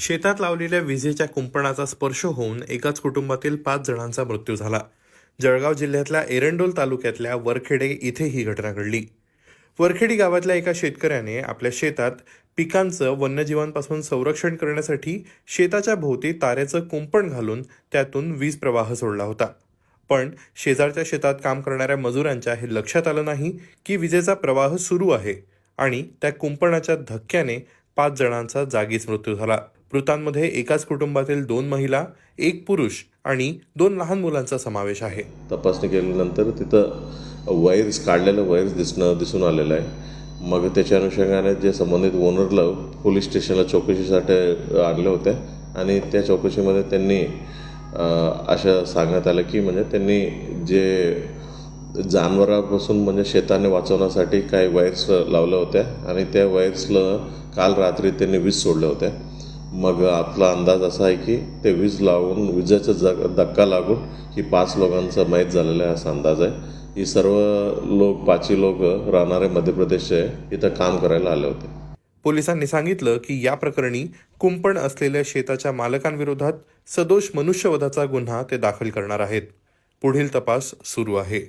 शेतात लावलेल्या विजेच्या कुंपणाचा स्पर्श होऊन एकाच कुटुंबातील पाच जणांचा मृत्यू झाला. जळगाव जिल्ह्यातल्या एरंडोल तालुक्यातल्या वरखेडे इथे ही घटना घडली. वरखेडी गावातल्या एका शेतकऱ्याने आपल्या शेतात पिकांचं वन्यजीवांपासून संरक्षण करण्यासाठी शेताच्या भोवती ताऱ्याचं कुंपण घालून त्यातून वीज प्रवाह सोडला होता. पण शेजारच्या शेतात काम करणाऱ्या मजुरांच्या हे लक्षात आलं नाही की विजेचा प्रवाह सुरू आहे आणि त्या कुंपणाच्या धक्क्याने पाच जणांचा जागीच मृत्यू झाला. मृतांमध्ये एकाच कुटुंबातील दोन महिला एक पुरुष आणि दोन लहान मुलांचा समावेश आहे. तपासणी केल्यानंतर तिथं वायर्स काढलेलं वायर्स दिसणं दिसून आलेलं आहे. मग त्याच्या अनुषंगाने जे संबंधित ओनरला पोलीस स्टेशनला चौकशीसाठी आणलं होत्या. आणि त्या चौकशीमध्ये त्यांनी असं सांगण्यात आलं की म्हणजे त्यांनी जे जानवरापासून म्हणजे शेताने वाचवण्यासाठी काही वायर्स लावल्या होत्या. आणि त्या वायर्सला काल रात्री त्यांनी वीज सोडल्या होत्या. मग आपला अंदाज असा आहे की ते वीज लावून विजेचा जग धक्का लागून ही पाच लोकांचा मयत झालेला आहे असा अंदाज आहे. ही सर्व लोक पाचही लोक राहणारे मध्य प्रदेशचे इथं काम करायला आले होते. पोलिसांनी सांगितलं की या प्रकरणी कुंपण असलेल्या शेताच्या मालकांविरोधात सदोष मनुष्यवधाचा गुन्हा ते दाखल करणार आहेत. पुढील तपास सुरू आहे.